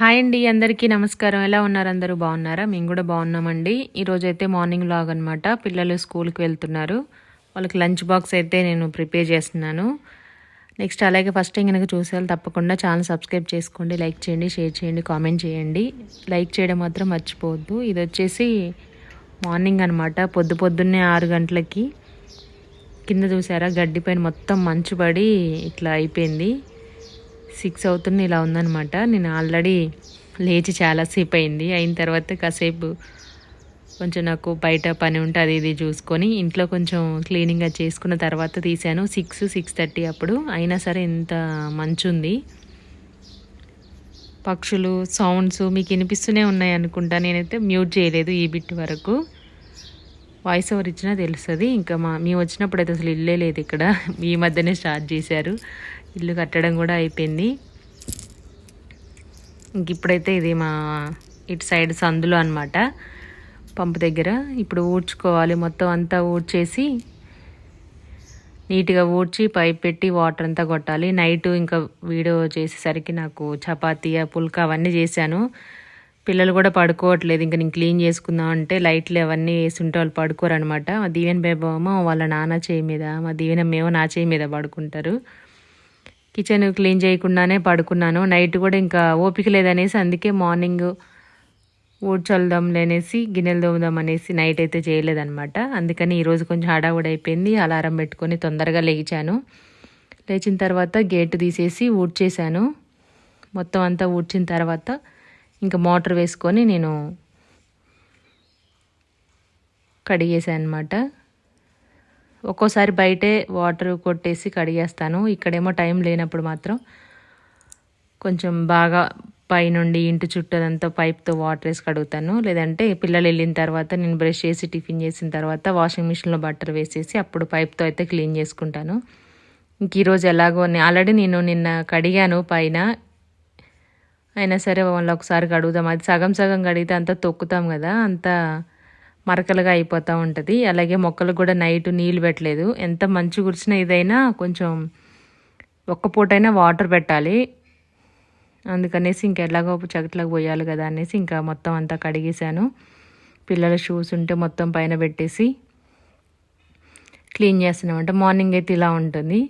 Hi అండి అందరికీ నమస్కారం. ఎలా ఉన్నారు? అందరూ బాగున్నారా? మేము కూడా బాగున్నామండి. ఈరోజు అయితే మార్నింగ్ లాగ్ అనమాట పిల్లలు స్కూల్కి వెళ్తున్నారు. వాళ్ళకి లంచ్ బాక్స్ అయితే నేను ప్రిపేర్ చేస్తున్నాను. నెక్స్ట్ అలాగే ఫస్ట్ టైం కనుక చూసేవాళ్ళు తప్పకుండా ఛానల్ సబ్స్క్రైబ్ చేసుకోండి లైక్ చేయండి షేర్ చేయండి కామెంట్ చేయండి. లైక్ చేయడం మాత్రం మర్చిపోవద్దు. ఇది వచ్చేసి మార్నింగ్ అనమాట పొద్దు పొద్దున్నే ఆరు గంటలకి. కింద చూసారా? గడ్డి పైన మొత్తం మంచు పడి ఇట్లా అయిపోయింది. సిక్స్ అవుతుంది ఇలా ఉందనమాట నేను ఆల్రెడీ లేచి చాలాసేపు అయింది. అయిన తర్వాత కాసేపు కొంచెం నాకు బయట పని ఉంటే అది ఇది చూసుకొని ఇంట్లో కొంచెం క్లీనింగ్గా చేసుకున్న తర్వాత తీసాను సిక్స్ సిక్స్ థర్టీ అప్పుడు. అయినా సరే ఇంత మంచు ఉంది. పక్షులు సౌండ్స్ మీకు వినిపిస్తూనే ఉన్నాయి అనుకుంటా. నేనైతే మ్యూట్ చేయలేదు ఈ బిట్ వరకు. వాయిస్ ఓవర్ ఇచ్చినా తెలుస్తుంది. ఇంకా మా మేము వచ్చినప్పుడు అయితే అసలు ఇల్లే లేదు ఇక్కడ. ఈ మధ్యనే స్టార్ట్ చేశారు. ఇల్లు కట్టడం కూడా అయిపోయింది. ఇంక ఇప్పుడైతే ఇది మా ఇటు సైడ్ సందులో అనమాట పంపు దగ్గర ఇప్పుడు ఊడ్చుకోవాలి. మొత్తం అంతా ఊడ్చేసి నీట్గా ఊడ్చి పైప్ పెట్టి వాటర్ అంతా కొట్టాలి. నైట్ ఇంకా వీడియో చేసేసరికి నాకు చపాతీ పుల్కా అవన్నీ చేశాను. పిల్లలు కూడా పడుకోవట్లేదు. ఇంకా నేను క్లీన్ చేసుకుందాం అంటే లైట్లు అవన్నీ వేసి ఉంటే వాళ్ళు పడుకోరు అనమాట మా దీవెన బేబేమో వాళ్ళ నాన్న చేయి మీద మా దీవెన మేము నా చేయి మీద పడుకుంటారు. కిచెన్ క్లీన్ చేయకుండానే పడుకున్నాను. నైట్ కూడా ఇంకా ఓపిక లేదనేసి అందుకే మార్నింగ్ ఊడ్చల్దాం లేనేసి గిన్నెలు తోముదాం అనేసి నైట్ అయితే చేయలేదన్నమాట. అందుకని ఈరోజు కొంచెం హడావుడి అయిపోయింది. అలారం పెట్టుకొని తొందరగా లేచాను. లేచిన తర్వాత గేట్ తీసేసి ఊడ్చేశాను. మొత్తం అంతా ఊడ్చిన తర్వాత ఇంకా మోటార్ వేసుకొని నేను కడిగేసాను అనమాట ఒక్కోసారి బయటే వాటర్ కొట్టేసి కడిగేస్తాను. ఇక్కడేమో టైం లేనప్పుడు మాత్రం కొంచెం బాగా పైనుండి ఇంటి చుట్టూదంతా పైప్తో వాటర్ వేసి కడుగుతాను. లేదంటే పిల్లలు వెళ్ళిన తర్వాత నేను బ్రష్ చేసి టిఫిన్ చేసిన తర్వాత వాషింగ్ మిషన్లో బట్టర్ వేసేసి అప్పుడు పైప్తో అయితే క్లీన్ చేసుకుంటాను. ఇంక ఈరోజు ఎలాగో ఆల్రెడీ నేను నిన్న కడిగాను పైన. అయినా సరే వాళ్ళు ఒకసారి కడుగుదాం. అది సగం సగం కడిగితే అంతా తొక్కుతాం కదా అంతా మరకలుగా అయిపోతూ ఉంటుంది. అలాగే మొక్కలకు కూడా నైట్ నీళ్ళు పెట్టలేదు. ఎంత మంచి కురిసినా ఇదైనా కొంచెం ఒక్క పూటైనా వాటర్ పెట్టాలి. అందుకనేసి ఇంకెలాగో చగట్లకు పోయాలి కదా అనేసి ఇంకా మొత్తం అంతా కడిగేశాను. పిల్లల షూస్ ఉంటే మొత్తం పైన పెట్టేసి క్లీన్ చేస్తున్నామంట. మార్నింగ్ అయితే ఇలా ఉంటుంది.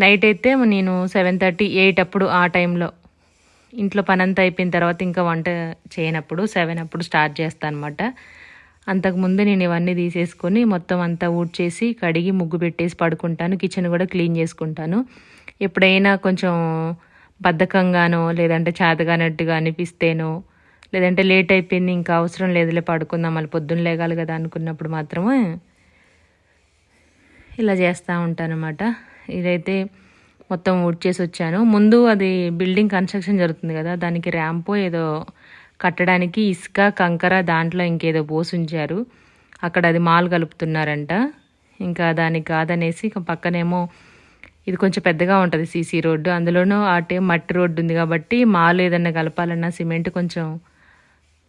నైట్ అయితే నేను సెవెన్ థర్టీ ఎయిట్ అప్పుడు ఆ టైంలో ఇంట్లో పనంతా అయిపోయిన తర్వాత ఇంకా వంట చేయనప్పుడు సెవెన్ అప్పుడు స్టార్ట్ చేస్తాను అనమాట అంతకుముందు నేను ఇవన్నీ తీసేసుకొని మొత్తం అంతా ఊడ్చేసి కడిగి ముగ్గు పెట్టేసి పడుకుంటాను. కిచెన్ కూడా క్లీన్ చేసుకుంటాను. ఎప్పుడైనా కొంచెం బద్ధకంగానో లేదంటే చేతగానట్టుగా అనిపిస్తేనో లేదంటే లేట్ అయిపోయింది ఇంకా అవసరం లేదులే పడుకుందాం మళ్ళీ పొద్దున్న లేగాలి కదా అనుకున్నప్పుడు మాత్రమే ఇలా చేస్తూ ఉంటానన్నమాట ఇదైతే మొత్తం ఊడ్చేసి వచ్చాను. ముందు అది బిల్డింగ్ కన్స్ట్రక్షన్ జరుగుతుంది కదా దానికి ర్యాంపో ఏదో కట్టడానికి ఇసుక కంకర దాంట్లో ఇంకేదో పోసి ఉంచారు. అక్కడ అది మాల్ కలుపుతున్నారంట. ఇంకా దానికి కాదనేసి పక్కనేమో ఇది కొంచెం పెద్దగా ఉంటుంది సీసీ రోడ్డు. అందులోనూ అటే మట్టి రోడ్డు ఉంది కాబట్టి మాల్ ఏదన్నా కలపాలన్నా సిమెంట్ కొంచెం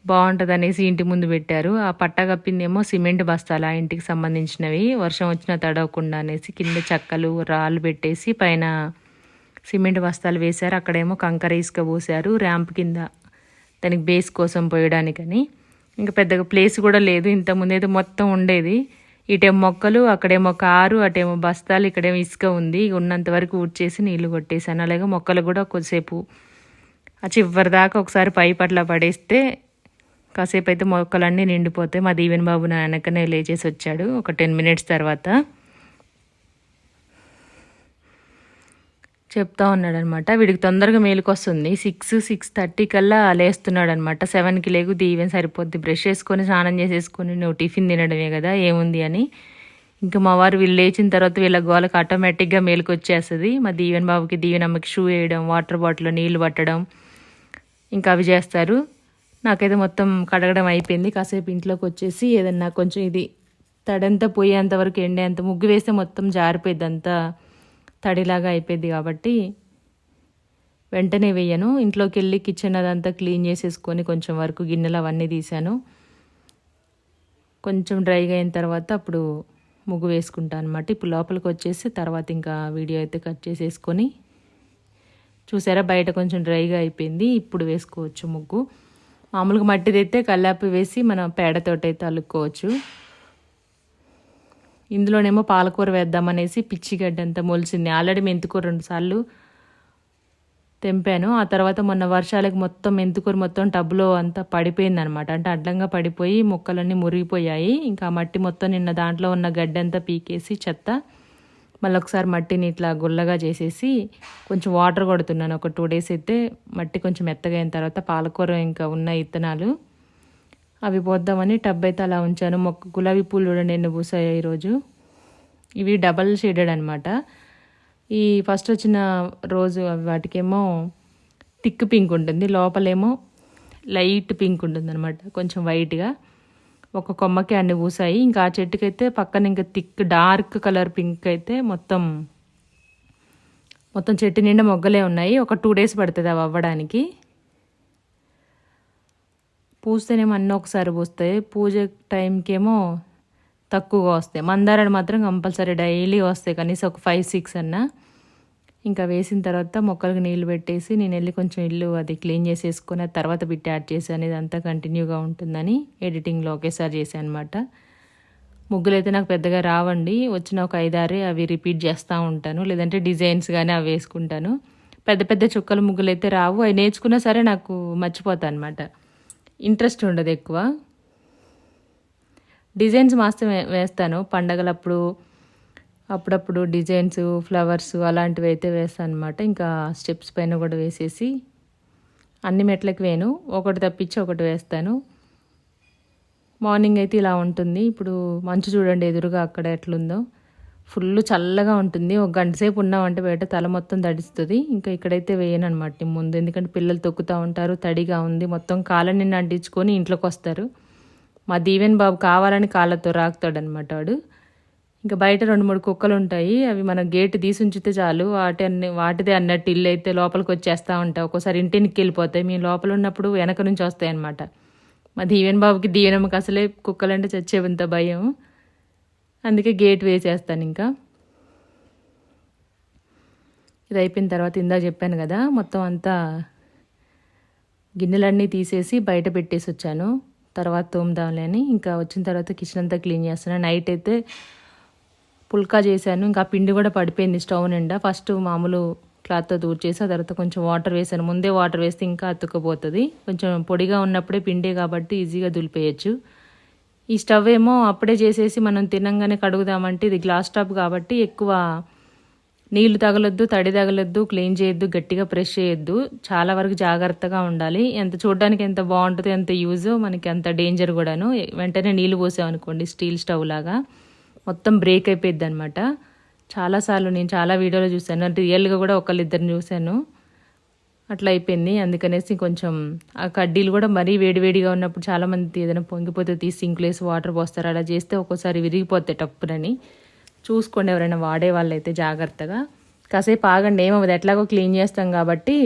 బాగుంటుంది అనేసి ఇంటి ముందు పెట్టారు. ఆ పట్ట కప్పిందేమో సిమెంట్ బస్తాలు ఆ ఇంటికి సంబంధించినవి. వర్షం వచ్చినా తడవకుండా అనేసి కింద చెక్కలు రాళ్ళు పెట్టేసి పైన సిమెంట్ బస్తాలు వేశారు. అక్కడేమో కంకర ఇసుక పోసారు ర్యాంప్ కింద దానికి బేస్ కోసం పోయడానికని. ఇంకా పెద్దగా ప్లేస్ కూడా లేదు. ఇంతకుముందు అయితే మొత్తం ఉండేది. ఇటేమో మొక్కలు అక్కడేమో కారు అటేమో బస్తాలు ఇక్కడేమో ఇసుక ఉంది. ఉన్నంత వరకు ఊడ్చేసి నీళ్ళు కొట్టేసాను అలాగే మొక్కలు కూడా కొద్దిసేపు ఆ చివరి దాకా ఒకసారి పై పట్ల పడేస్తే కాసేపు అయితే మొక్కలన్నీ నిండిపోతాయి మా దీవెన్ బాబు నా వెనకనే లేచేసి వచ్చాడు. ఒక టెన్ మినిట్స్ తర్వాత చెప్తా ఉన్నాడు అనమాట వీడికి తొందరగా మేలుకొస్తుంది. సిక్స్ సిక్స్ థర్టీ కల్లా లేస్తున్నాడు అనమాట సెవెన్కి లేకు దీవెన్ సరిపోద్ది. బ్రష్ వేసుకొని స్నానం చేసేసుకొని నువ్వు టిఫిన్ తినడమే కదా ఏముంది అని. ఇంకా మా వారు వీళ్ళు లేచిన తర్వాత వీళ్ళ గోలకు ఆటోమేటిక్గా మేలుకొచ్చేస్తుంది. మా దీవెన్ బాబుకి దీవెన్ అమ్మకి షూ వేయడం వాటర్ బాటిల్లో నీళ్ళు పట్టడం ఇంకా అవి చేస్తారు. నాకైతే మొత్తం కడగడం అయిపోయింది. కాసేపు ఇంట్లోకి వచ్చేసి ఏదన్నా కొంచెం ఇది తడంతా పోయేంత వరకు ఎండేంత ముగ్గు వేస్తే మొత్తం జారిపోయింది అంతా. తడిలాగా అయిపోయింది కాబట్టి వెంటనే వేయను. ఇంట్లోకి వెళ్ళి కిచెన్ అదంతా క్లీన్ చేసేసుకొని కొంచెం వరకు గిన్నెలు అవన్నీ తీశాను. కొంచెం డ్రైగా అయిన తర్వాత అప్పుడు ముగ్గు వేసుకుంటాను అనమాట ఇప్పుడు లోపలికి వచ్చేసి తర్వాత ఇంకా వీడియో అయితే కట్ చేసేసుకొని చూసారా? బయట కొంచెం డ్రైగా అయిపోయింది. ఇప్పుడు వేసుకోవచ్చు ముగ్గు. మామూలుగా మట్టిది అయితే కల్లాపి వేసి మనం పేడతోటి అయితే అల్లుకోవచ్చు ఇందులోనేమో పాలకూర వేద్దామనేసి పిచ్చిగడ్డ అంతా మొలిసింది. ఆల్రెడీ మెంతికూర రెండు సార్లు తెంపాను. ఆ తర్వాత మొన్న వర్షాలకు మొత్తం మెంతికూర మొత్తం టబ్లో అంతా పడిపోయింది అనమాట అంటే అడ్డంగా పడిపోయి మొక్కలన్నీ మురిగిపోయాయి. ఇంకా మట్టి మొత్తం నిన్న దాంట్లో ఉన్న గడ్డంతా పీకేసి చెత్త మళ్ళీ ఒకసారి మట్టిని ఇట్లా గుల్లగా చేసేసి కొంచెం వాటర్ కొడుతున్నాను. ఒక టూ డేస్ అయితే మట్టి కొంచెం మెత్తగా అయిన తర్వాత పాలకూర ఇంకా ఉన్న ఇత్తనాలు అవి పోద్దామని టబ్ అయితే అలా ఉంచాను. మొక్క గులాబీ పూలు చూడండి ఎన్ని పూసాయి ఈరోజు. ఇవి డబల్ షేడెడ్ అనమాట ఈ ఫస్ట్ వచ్చిన రోజు వాటికేమో థిక్ పింక్ ఉంటుంది. లోపలేమో లైట్ పింక్ ఉంటుంది అనమాట కొంచెం వైట్గా. ఒక కొమ్మకి అన్ని పూసాయి. ఇంకా ఆ చెట్టుకైతే పక్కన ఇంకా థిక్ డార్క్ కలర్ పింక్ అయితే మొత్తం మొత్తం చెట్టు నిండా మొగ్గలే ఉన్నాయి. ఒక టూ డేస్ పడుతుంది అవి అవ్వడానికి. పూస్తేనేమో అన్నీ ఒకసారి పూస్తాయి. పూజ టైంకేమో తక్కువగా వస్తాయి. మందారాలు మాత్రం కంపల్సరీ డైలీ వస్తాయి. కనీసం ఒక ఫైవ్ సిక్స్ అన్నా. ఇంకా వేసిన తర్వాత మొక్కలకు నీళ్ళు పెట్టేసి నేను వెళ్ళి కొంచెం ఇల్లు అది క్లీన్ చేసేసుకుని తర్వాత బిట్ యాడ్ చేసి అంతా కంటిన్యూగా ఉంటుందని ఎడిటింగ్లో ఒకేసారి చేశాను అనమాట ముగ్గులు అయితే నాకు పెద్దగా రావండి. వచ్చిన ఒక ఐదారే అవి రిపీట్ చేస్తూ ఉంటాను. లేదంటే డిజైన్స్ కానీ అవి వేసుకుంటాను. పెద్ద పెద్ద చుక్కల ముగ్గులు అయితే రావు. అవి నేర్చుకున్నా సరే నాకు మర్చిపోతాను అనమాట ఇంట్రెస్ట్ ఉండదు ఎక్కువ. డిజైన్స్ మాత్రం వేస్తాను. పండగలప్పుడు అప్పుడప్పుడు డిజైన్స్ ఫ్లవర్స్ అలాంటివి అయితే వేస్తాను అనమాట ఇంకా స్టెప్స్ పైన కూడా వేసేసి అన్ని మెట్లకి వేను ఒకటి తప్పించి ఒకటి వేస్తాను. మార్నింగ్ అయితే ఇలా ఉంటుంది. ఇప్పుడు మంచు చూడండి ఎదురుగా అక్కడ ఎట్లుందో. ఫుల్ చల్లగా ఉంటుంది. ఒక గంట సేపు ఉన్నామంటే బయట తల మొత్తం తడిస్తుంది. ఇంకా ఇక్కడైతే వేయను అనమాట ముందు. ఎందుకంటే పిల్లలు తొక్కుతూ ఉంటారు తడిగా ఉంది. మొత్తం కాళ్ళని అంటించుకొని ఇంట్లోకి వస్తారు. మా దీవెన్ బాబు కావాలని కాళ్ళతో రాకుతాడనమాట వాడు. ఇంకా బయట రెండు మూడు కుక్కలు ఉంటాయి అవి మన గేట్ తీసి ఉంచితే చాలు. వాటి అన్ని వాటిదే అన్నట్టు ఇల్లు అయితే లోపలికి వచ్చేస్తూ ఉంటాయి. ఒక్కోసారి ఇంటికి వెళ్ళిపోతాయి. మేము లోపల ఉన్నప్పుడు వెనక నుంచి వస్తాయి అనమాట మా దీవెన్ బాబుకి దీవెనమ్మకి అసలే కుక్కలంటే చచ్చేవింత భయం. అందుకే గేట్ వేసేస్తాను ఇంకా. ఇది అయిపోయిన తర్వాత ఇందా చెప్పాను కదా మొత్తం అంతా గిన్నెలన్నీ తీసేసి బయట పెట్టేసి వచ్చాను. తర్వాత తోముదాంలే అని. ఇంకా వచ్చిన తర్వాత కిచెన్ అంతా క్లీన్ చేస్తున్నాను నైట్ అయితే పుల్కా చేశాను. ఇంకా పిండి కూడా పడిపోయింది స్టవ్ నిండా. ఫస్ట్ మామూలు క్లాత్తో దూర్చేసి ఆ తర్వాత కొంచెం వాటర్ వేసాను. ముందే వాటర్ వేస్తే ఇంకా అతుక్కుపోతుంది. కొంచెం పొడిగా ఉన్నప్పుడే పిండే కాబట్టి ఈజీగా దులిపేయచ్చు. ఈ స్టవ్ ఏమో అప్పుడే చేసేసి మనం తినంగానే కడుగుదామంటే ఇది గ్లాస్ టాప్ కాబట్టి ఎక్కువ నీళ్ళు తగలొద్దు తడి తగలొద్దు క్లీన్ చేయొద్దు గట్టిగా ప్రెష్ చేయొద్దు. చాలా వరకు జాగ్రత్తగా ఉండాలి. ఎంత చూడడానికి ఎంత బాగుంటుందో ఎంత యూజ్ మనకి అంత డేంజర్ కూడాను. వెంటనే నీళ్ళు పోసామనుకోండి స్టీల్ స్టవ్ లాగా. మొత్తం బ్రేక్ అయిపోయింది అనమాట చాలాసార్లు నేను చాలా వీడియోలో చూశాను. అంటే రియల్గా కూడా ఒకళ్ళిద్దరిని చూశాను. అట్లా అయిపోయింది. అందుకనేసి కొంచెం ఆ కడ్డీలు కూడా మరీ వేడివేడిగా ఉన్నప్పుడు చాలామంది ఏదైనా పొంగిపోతే తీసి సింక్లో వేసి వాటర్ పోస్తారు. అలా చేస్తే ఒక్కోసారి విరిగిపోతాయి టప్పునని. చూసుకోండి ఎవరైనా వాడే వాళ్ళైతే జాగ్రత్తగా. కాసేపు ఆగండి. ఏమవుతుంది ఎట్లాగో క్లీన్ చేస్తాం కాబట్టి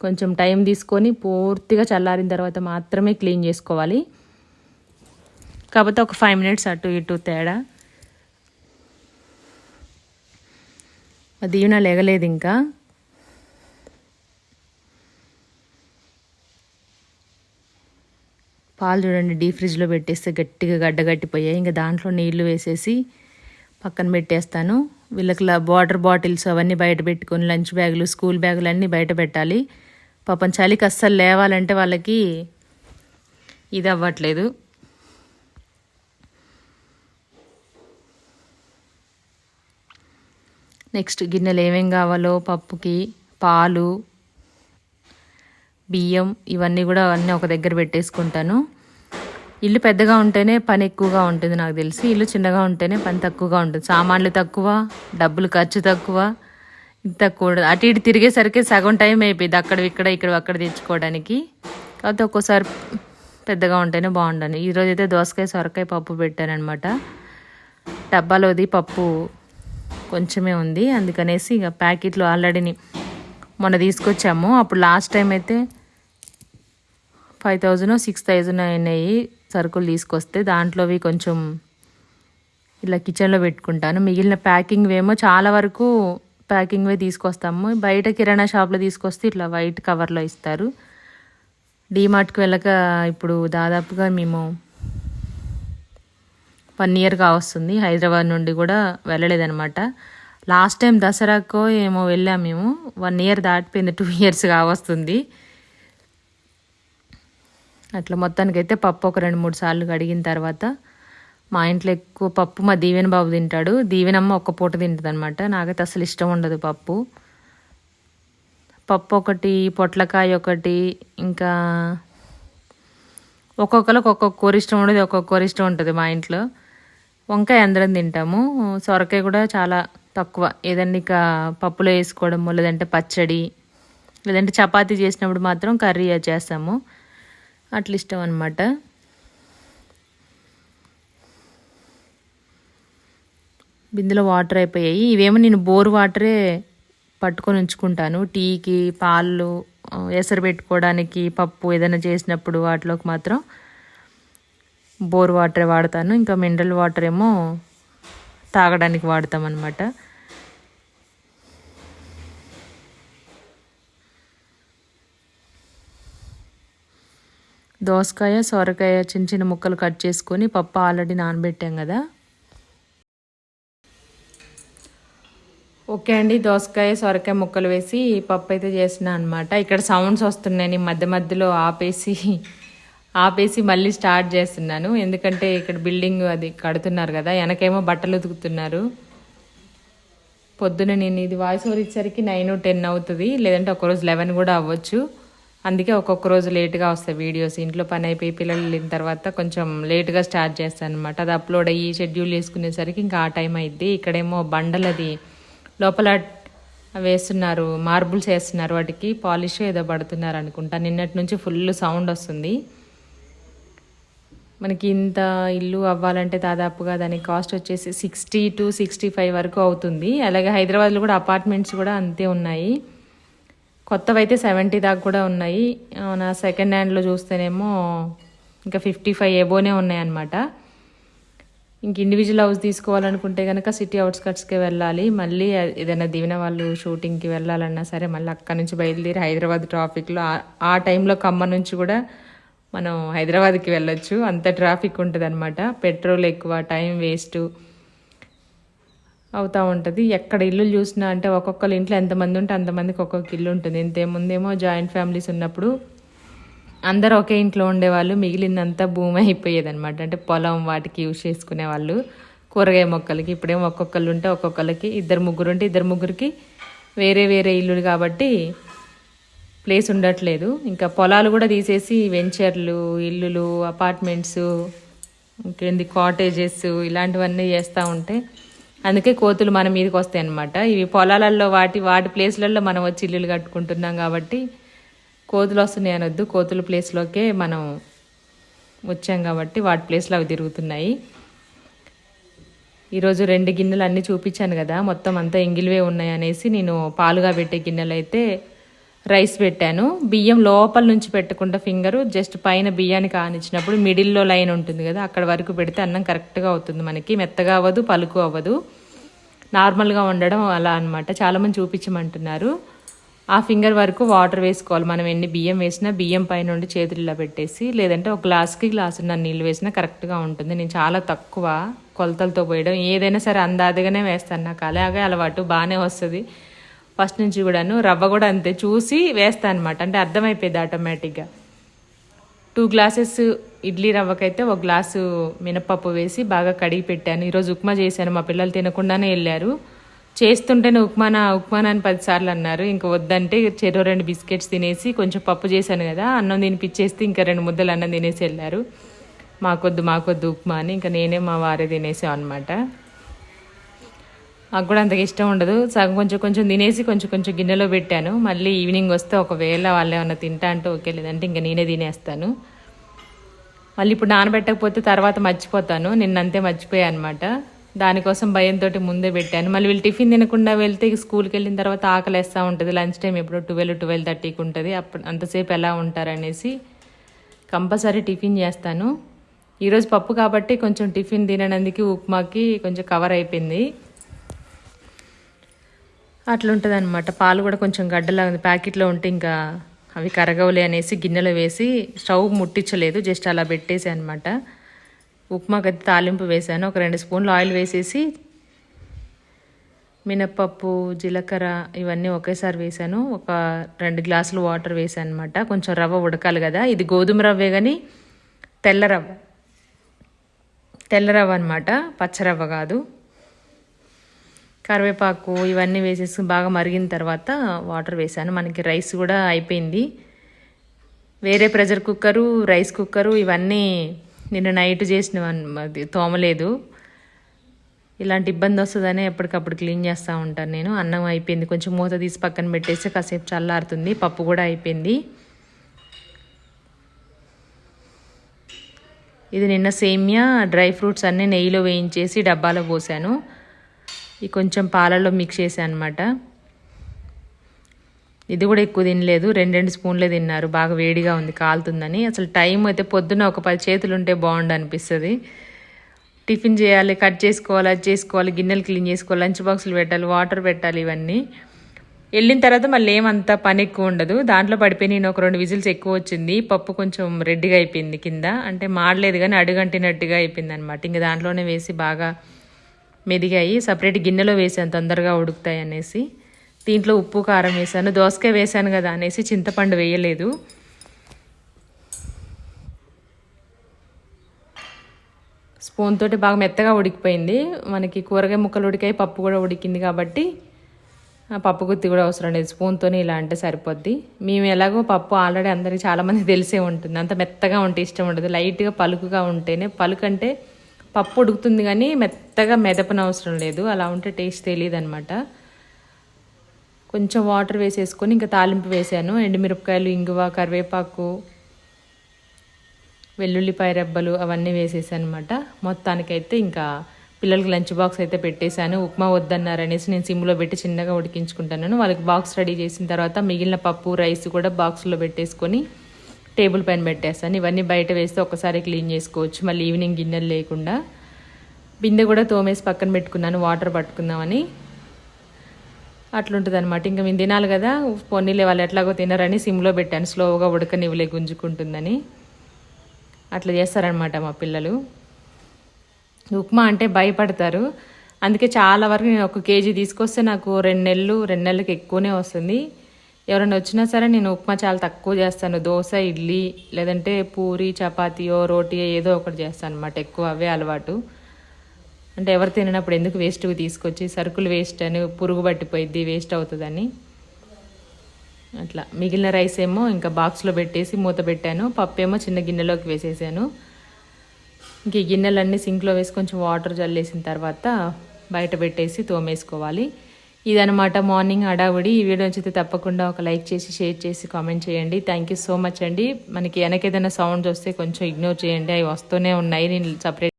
కొంచెం టైం తీసుకొని పూర్తిగా చల్లారిన తర్వాత మాత్రమే క్లీన్ చేసుకోవాలి. కాకపోతే ఒక ఫైవ్ మినిట్స్ అటు ఇటు తేడా. మా దీవెన లేగలేదు ఇంకా. పాలు చూడండి డీ ఫ్రిడ్జ్లో పెట్టేస్తే గట్టిగా గడ్డగట్టిపోయాయి ఇంకా దాంట్లో నీళ్ళు వేసేసి పక్కన పెట్టేస్తాను. వీళ్ళకి వాటర్ బాటిల్స్ అవన్నీ బయట పెట్టుకొని లంచ్ బ్యాగులు స్కూల్ బ్యాగులు అన్నీ బయట పెట్టాలి. పాపం చలికి అస్సలు లేవాలంటే వాళ్ళకి ఇది అవ్వట్లేదు. నెక్స్ట్ గిన్నెలు ఏమేం కావాలో పప్పుకి పాలు బియ్యం ఇవన్నీ కూడా అన్నీ ఒక దగ్గర పెట్టేసుకుంటాను. ఇల్లు పెద్దగా ఉంటేనే పని ఎక్కువగా ఉంటుంది నాకు తెలిసి. ఇల్లు చిన్నగా ఉంటేనే పని తక్కువగా ఉంటుంది. సామాన్లు తక్కువ డబ్బులు ఖర్చు తక్కువ ఇంత తక్కువ అటు ఇటు తిరిగేసరికి సగం టైం అయిపోయింది అక్కడ ఇక్కడ ఇక్కడ అక్కడ తెచ్చుకోవడానికి. కాకపోతే ఒక్కోసారి పెద్దగా ఉంటేనే బాగుండను. ఈరోజు అయితే దోసకాయ సొరకాయ పప్పు పెట్టానమాట డబ్బాలోది పప్పు కొంచెమే ఉంది. అందుకనేసి ఇక ప్యాకెట్లు ఆల్రెడీ మొన్న తీసుకొచ్చాము. అప్పుడు లాస్ట్ టైం అయితే ఫైవ్ థౌజండ్ సిక్స్ థౌజండ్ అయినాయి సరుకులు తీసుకొస్తే. దాంట్లోవి కొంచెం ఇలా కిచెన్లో పెట్టుకుంటాను. మిగిలిన ప్యాకింగ్ ఏమో చాలా వరకు ప్యాకింగ్వే తీసుకొస్తాము. బయట కిరాణా షాప్లో తీసుకొస్తే ఇట్లా వైట్ కవర్లో ఇస్తారు. డీమార్ట్కి వెళ్ళక ఇప్పుడు దాదాపుగా మేము వన్ ఇయర్ కావస్తుంది హైదరాబాద్ నుండి కూడా వెళ్ళలేదనమాట లాస్ట్ టైం దసరాకో ఏమో వెళ్ళాం మేము. వన్ ఇయర్ దాటిపోయింది టూ ఇయర్స్ కావస్తుంది అట్లా మొత్తానికైతే పప్పు ఒక రెండు మూడు సార్లు కడిగిన తర్వాత మా ఇంట్లో ఎక్కువ పప్పు మా దీవెన బాబు తింటాడు. దీవెనమ్మ ఒక్క పూట తింటుంది అనమాట నాకైతే అసలు ఇష్టం ఉండదు పప్పు. పప్పు ఒకటి పొట్లకాయ ఒకటి ఇంకా ఒక్కొక్కరికి ఒక్కొక్క కూర ఇష్టం ఉండదు ఒక్కొక్క కూర ఇష్టం ఉంటుంది మా ఇంట్లో. వంకాయ అందరం తింటాము. సొరకాయ కూడా చాలా తక్కువ. ఏదన్నా ఇక పప్పులో వేసుకోవడము లేదంటే పచ్చడి లేదంటే చపాతీ చేసినప్పుడు మాత్రం కర్రీ చేస్తాము. అట్లా ఇష్టం అనమాట బిందులో వాటర్ అయిపోయాయి. ఇవేమో నేను బోర్ వాటరే పట్టుకొని ఉంచుకుంటాను. టీకి పాలు ఎసరు పెట్టుకోవడానికి పప్పు ఏదైనా చేసినప్పుడు వాటిలోకి మాత్రం బోర్ వాటరే వాడతాను. ఇంకా మినరల్ వాటర్ ఏమో తాగడానికి వాడతాం అనమాట దోసకాయ సొరకాయ చిన్న చిన్న ముక్కలు కట్ చేసుకొని పప్పు ఆల్రెడీ నానబెట్టాం కదా. ఓకే అండి దోసకాయ సొరకాయ ముక్కలు వేసి పప్పు అయితే చేసిన అనమాట ఇక్కడ సౌండ్స్ వస్తున్నాయి మధ్య మధ్యలో ఆపేసి ఆపేసి మళ్ళీ స్టార్ట్ చేస్తున్నాను. ఎందుకంటే ఇక్కడ బిల్డింగ్ అది కడుతున్నారు కదా వెనకేమో బట్టలు ఉతుకుతున్నారు. పొద్దున నేను ఇది వాయిస్ ఓవర్ ఇచ్చేసరికి నైన్ టెన్ అవుతుంది లేదంటే ఒకరోజు లెవెన్ కూడా అవ్వచ్చు. అందుకే ఒక్కొక్క రోజు లేట్గా వస్తాయి వీడియోస్ ఇంట్లో పని అయిపోయి పిల్లలు వెళ్ళిన తర్వాత కొంచెం లేట్గా స్టార్ట్ చేస్తాను అనమాట అది అప్లోడ్ అయ్యి షెడ్యూల్ చేసుకునేసరికి ఇంకా ఆ టైం అయింది ఇక్కడేమో బండలది లోపల వేస్తున్నారు మార్బుల్స్ వేస్తున్నారు వాటికి. పాలిష్ ఏదో పడుతున్నారు అనుకుంటా. నిన్నటి నుంచి ఫుల్ సౌండ్ వస్తుంది. మనకి ఇంత ఇల్లు అవ్వాలంటే దాదాపుగా దాని కాస్ట్ వచ్చేసి సిక్స్టీ టు సిక్స్టీ ఫైవ్ వరకు అవుతుంది. అలాగే హైదరాబాద్లో కూడా అపార్ట్మెంట్స్ కూడా అంతే ఉన్నాయి. కొత్తవి అయితే సెవెంటీ దాకా కూడా ఉన్నాయి. నా సెకండ్ హ్యాండ్లో చూస్తేనేమో ఇంకా ఫిఫ్టీ ఫైవ్ ఎబోనే ఉన్నాయన్నమాట. ఇంక ఇండివిజువల్ హౌస్ తీసుకోవాలనుకుంటే కనుక సిటీ అవుట్స్కట్స్కే వెళ్ళాలి. మళ్ళీ ఏదైనా దివిన వాళ్ళు షూటింగ్కి వెళ్ళాలన్నా సరే మళ్ళీ అక్కడ నుంచి బయలుదేరి హైదరాబాద్ ట్రాఫిక్లో ఆ- ఆ టైంలో ఖమ్మం నుంచి కూడా మనం హైదరాబాద్కి వెళ్ళొచ్చు. అంత ట్రాఫిక్ ఉంటుంది అనమాట పెట్రోల్ ఎక్కువ టైం వేస్ట్ అవుతూ ఉంటుంది. ఎక్కడ ఇల్లు చూసినా అంటే ఒక్కొక్కరు ఇంట్లో ఎంతమంది ఉంటే అంతమందికి ఒక్కొక్క ఇల్లు ఉంటుంది. ఇంతే ముందేమో జాయింట్ ఫ్యామిలీస్ ఉన్నప్పుడు అందరూ ఒకే ఇంట్లో ఉండేవాళ్ళు. మిగిలిందంతా భూమి అయిపోయేది అనమాట అంటే పొలం వాటికి యూజ్ చేసుకునే వాళ్ళు. కూరగాయ మొక్కలకి ఇప్పుడేమో ఒక్కొక్కళ్ళు ఉంటే ఒక్కొక్కరికి ఇద్దరు ముగ్గురు ఉంటే ఇద్దరు ముగ్గురికి వేరే వేరే ఇల్లులు కాబట్టి ప్లేస్ ఉండట్లేదు. ఇంకా పొలాలు కూడా తీసేసి వెంచర్లు ఇల్లులు అపార్ట్మెంట్స్ ఇంకేంది కాటేజెస్ ఇలాంటివన్నీ చేస్తూ ఉంటే అందుకే కోతులు మన మీదకి వస్తాయి అన్నమాట. ఇవి పొలాలలో వాటి వాటి ప్లేస్లలో మనం వచ్చి ఇల్లులు కట్టుకుంటున్నాం కాబట్టి కోతులు వస్తున్నాయి అనొద్దు. కోతుల ప్లేస్లోకే మనం వచ్చాం కాబట్టి వాటి ప్లేస్లో అవి తిరుగుతున్నాయి. ఈరోజు రెండు గిన్నెలు అన్నీ చూపించాను కదా. మొత్తం అంతా ఎంగిలివే ఉన్నాయి అనేసి నేను పాలుగా పెట్టే గిన్నెలు అయితే రైస్ పెట్టాను. బియ్యం లోపల నుంచి పెట్టకుండా ఫింగరు జస్ట్ పైన బియ్యాన్ని కానిచ్చినప్పుడు మిడిల్లో లైన్ ఉంటుంది కదా అక్కడ వరకు పెడితే అన్నం కరెక్ట్గా అవుతుంది మనకి. మెత్తగా అవ్వదు పలుకు అవ్వదు. నార్మల్గా ఉండడం అలా అనమాట చాలామంది చూపించమంటున్నారు. ఆ ఫింగర్ వరకు వాటర్ వేసుకోవాలి. మనం ఎన్ని బియ్యం వేసినా బియ్యం పైన ఉండి చేతులు ఇలా పెట్టేసి లేదంటే ఒక గ్లాస్కి గ్లాసున్నర నీళ్ళు వేసినా కరెక్ట్గా ఉంటుంది. నేను చాలా తక్కువ కొలతలతో పోయడం. ఏదైనా సరే అందాదిగానే వేస్తాను నాకు. అలాగే అలవాటు బాగానే వస్తుంది. ఫస్ట్ నుంచి కూడాను రవ్వ కూడా అంతే చూసి వేస్తాను అనమాట అంటే అర్థమైపోయింది ఆటోమేటిక్గా టూ గ్లాసెస్ ఇడ్లీ రవ్వకైతే ఒక గ్లాసు మినపప్పు వేసి బాగా కడిగి పెట్టాను. ఈరోజు ఉప్మా చేశాను. మా పిల్లలు తినకుండానే వెళ్ళారు. చేస్తుంటేనే ఉప్మానా ఉప్మానా అని పదిసార్లు అన్నారు. ఇంకా వద్దంటే చెరో రెండు బిస్కెట్స్ తినేసి కొంచెం పప్పు చేశాను కదా అన్నం తినిపించేస్తే ఇంకా రెండు ముద్దలు అన్నం తినేసి వెళ్ళారు. మాకొద్దు మాకొద్దు ఉప్మా అని ఇంకా నేనే మా వారే తినేసాం అనమాట నాకు కూడా అంతగా ఇష్టం ఉండదు. సగం కొంచెం కొంచెం తినేసి కొంచెం కొంచెం గిన్నెలో పెట్టాను. మళ్ళీ ఈవినింగ్ వస్తే ఒకవేళ వాళ్ళు ఏమన్నా తింటా అంటే ఓకే లేదంటే ఇంకా నేనే తినేస్తాను. మళ్ళీ ఇప్పుడు నానబెట్టకపోతే తర్వాత మర్చిపోతాను. నిన్నంతే మర్చిపోయాను అనమాట దానికోసం భయంతో ముందే పెట్టాను. మళ్ళీ వీళ్ళు టిఫిన్ తినకుండా వెళ్తే స్కూల్కి వెళ్ళిన తర్వాత ఆకలి వేస్తూ ఉంటుంది. లంచ్ టైం ఎప్పుడో ట్వెల్వ్ ట్వెల్వ్ థర్టీకి ఉంటుంది. అప్పుడు అంతసేపు ఎలా ఉంటారనేసి కంపల్సరీ టిఫిన్ చేస్తాను. ఈరోజు పప్పు కాబట్టి కొంచెం టిఫిన్ తినడానికి ఉప్మాకి కొంచెం కవర్ అయిపోయింది. అట్లుంటుంది అనమాట పాలు కూడా కొంచెం గడ్డలా ఉంది. ప్యాకెట్లో ఉంటే ఇంకా అవి కరగవులే అనేసి గిన్నెలో వేసి స్టవ్ ముట్టించలేదు. జస్ట్ అలా పెట్టేసి అనమాట ఉప్మాకైతే తాలింపు వేసాను ఒక రెండు స్పూన్లు ఆయిల్ వేసేసి మినప్పప్పు జీలకర్ర ఇవన్నీ ఒకేసారి వేసాను ఒక రెండు గ్లాసులు వాటర్ వేసాను అనమాట కొంచెం రవ్వ ఉడకాలి కదా. ఇది గోధుమ రవ్వే కానీ తెల్ల రవ్వ. తెల్ల రవ్వ అనమాట పచ్చరవ్వ కాదు. కరివేపాకు ఇవన్నీ వేసేసి బాగా మరిగిన తర్వాత వాటర్ వేసాను మనకి రైస్ కూడా అయిపోయింది. వేరే ప్రెషర్ కుక్కరు రైస్ కుక్కరు ఇవన్నీ నిన్న నైట్ చేసిన తోమలేదు. ఇలాంటి ఇబ్బంది వస్తుందని ఎప్పటికప్పుడు క్లీన్ చేస్తూ ఉంటాను నేను. అన్నం అయిపోయింది. కొంచెం మూత తీసి పక్కన పెట్టేసి కాసేపు చల్లారుతుంది. పప్పు కూడా అయిపోయింది. ఇది నిన్న సేమియా డ్రై ఫ్రూట్స్ అన్నీ నెయ్యిలో వేయించేసి డబ్బాలో పోసాను. ఈ కొంచెం పాలలో మిక్స్ చేశాను అనమాట ఇది కూడా ఎక్కువ తినలేదు. రెండు రెండు స్పూన్లే తిన్నారు. బాగా వేడిగా ఉంది కాలుతుందని. అసలు టైం అయితే పొద్దున్న ఒక పది చేతులు ఉంటే బాగుండు అనిపిస్తుంది. టిఫిన్ చేయాలి కట్ చేసుకోవాలి అది చేసుకోవాలి గిన్నెలు క్లీన్ చేసుకోవాలి లంచ్ బాక్సులు పెట్టాలి వాటర్ పెట్టాలి ఇవన్నీ. వెళ్ళిన తర్వాత మళ్ళీ ఏమంత పని ఎక్కువ ఉండదు. దాంట్లో పడిపోయి నేను ఒక రెండు విజిల్స్ ఎక్కువ వచ్చింది. పప్పు కొంచెం రెడ్డిగా అయిపోయింది కింద. అంటే మాడలేదు కానీ అడుగంటినట్టుగా అయిపోయింది అనమాట ఇంక దాంట్లోనే వేసి బాగా మెదిగాయి సపరేట్ గిన్నెలో వేసాను తొందరగా ఉడుకుతాయి అనేసి. దీంట్లో ఉప్పు కారం వేసాను దోసకాయ వేసాను కదా అనేసి చింతపండు వేయలేదు. స్పూన్ తోటి బాగా మెత్తగా ఉడికిపోయింది. మనకి కూరగాయ ముక్కలు ఉడికాయి పప్పు కూడా ఉడికింది కాబట్టి పప్పు గుత్తి కూడా అవసరం లేదు. స్పూన్తోనే ఇలా అంటే సరిపోద్ది. మేము ఎలాగో పప్పు ఆల్రెడీ అందరికి చాలామంది తెలిసే ఉంటుంది. అంత మెత్తగా ఉంటే ఇష్టం ఉండదు. లైట్గా పలుకుగా ఉంటేనే పలుకంటే పప్పు ఉడుకుతుంది కానీ మెత్తగా మెదపన అవసరం లేదు. అలా ఉంటే టేస్ట్ తెలియదు అనమాట కొంచెం వాటర్ వేసేసుకొని ఇంకా తాలింపు వేసాను. ఎండుమిరపకాయలు ఇంగువ కరివేపాకు వెల్లుల్లిపాయ రెబ్బలు అవన్నీ వేసేసాను అనమాట మొత్తానికైతే ఇంకా పిల్లలకి లంచ్ బాక్స్ అయితే పెట్టేశాను. ఉప్మా వద్దన్నారు అనేసి నేను సిమ్లో పెట్టి చిన్నగా ఉడికించుకుంటాను వాళ్ళకి బాక్స్ రెడీ చేసిన తర్వాత మిగిలిన పప్పు రైస్ కూడా బాక్స్లో పెట్టేసుకొని టేబుల్ పైన పెట్టేస్తాను. ఇవన్నీ బయట వేస్తే ఒకసారి క్లీన్ చేసుకోవచ్చు. మళ్ళీ ఈవినింగ్ గిన్నెలు లేకుండా బిందె కూడా తోమేసి పక్కన పెట్టుకున్నాను. వాటర్ పట్టుకుందామని. అట్లుంటుంది అనమాట ఇంకా మేము తినాలి కదా. పొన్నీలే వాళ్ళు ఎట్లాగో తినరని సిమ్లో పెట్టాను. స్లోగా ఉడకనివ్వలే గుంజుకుంటుందని. అట్లా చేస్తారనమాట మా పిల్లలు. ఉప్మా అంటే భయపడతారు. అందుకే చాలా వరకు నేను ఒక కేజీ తీసుకొస్తే నాకు రెండు నెలలు రెండు నెలలకు ఎక్కువనే వస్తుంది. ఎవరైనా వచ్చినా సరే నేను ఉప్మా చాలా తక్కువ చేస్తాను. దోశ ఇడ్లీ లేదంటే పూరి చపాతీయో రోటీయో ఏదో ఒకటి చేస్తాను అనమాట ఎక్కువ అవే అలవాటు. అంటే ఎవరు తిననప్పుడు ఎందుకు వేస్ట్గా తీసుకొచ్చి సరుకులు వేస్ట్ అని పురుగు పట్టిపోయిద్ది వేస్ట్ అవుతుందని. అట్లా. మిగిలిన రైస్ ఏమో ఇంకా బాక్స్లో పెట్టేసి మూత పెట్టాను. పప్పు ఏమో చిన్న గిన్నెలోకి వేసేసాను. ఇంక ఈ గిన్నెలన్నీ సింక్లో వేసి కొంచెం వాటర్ జల్లేసిన తర్వాత బయట పెట్టేసి తోమేసుకోవాలి. ఇదనమాట మార్నింగ్ హడావుడి. ఈ వీడియో నచ్చితే తప్పకుండా ఒక లైక్ చేసి షేర్ చేసి కామెంట్ చేయండి. థ్యాంక్ యూ సో మచ్ అండి. మనకి వెనక ఏదైనా సౌండ్స్ వస్తే కొంచెం ఇగ్నోర్ చేయండి. అవి వస్తూనే ఉన్నాయి. నేను సపరేట్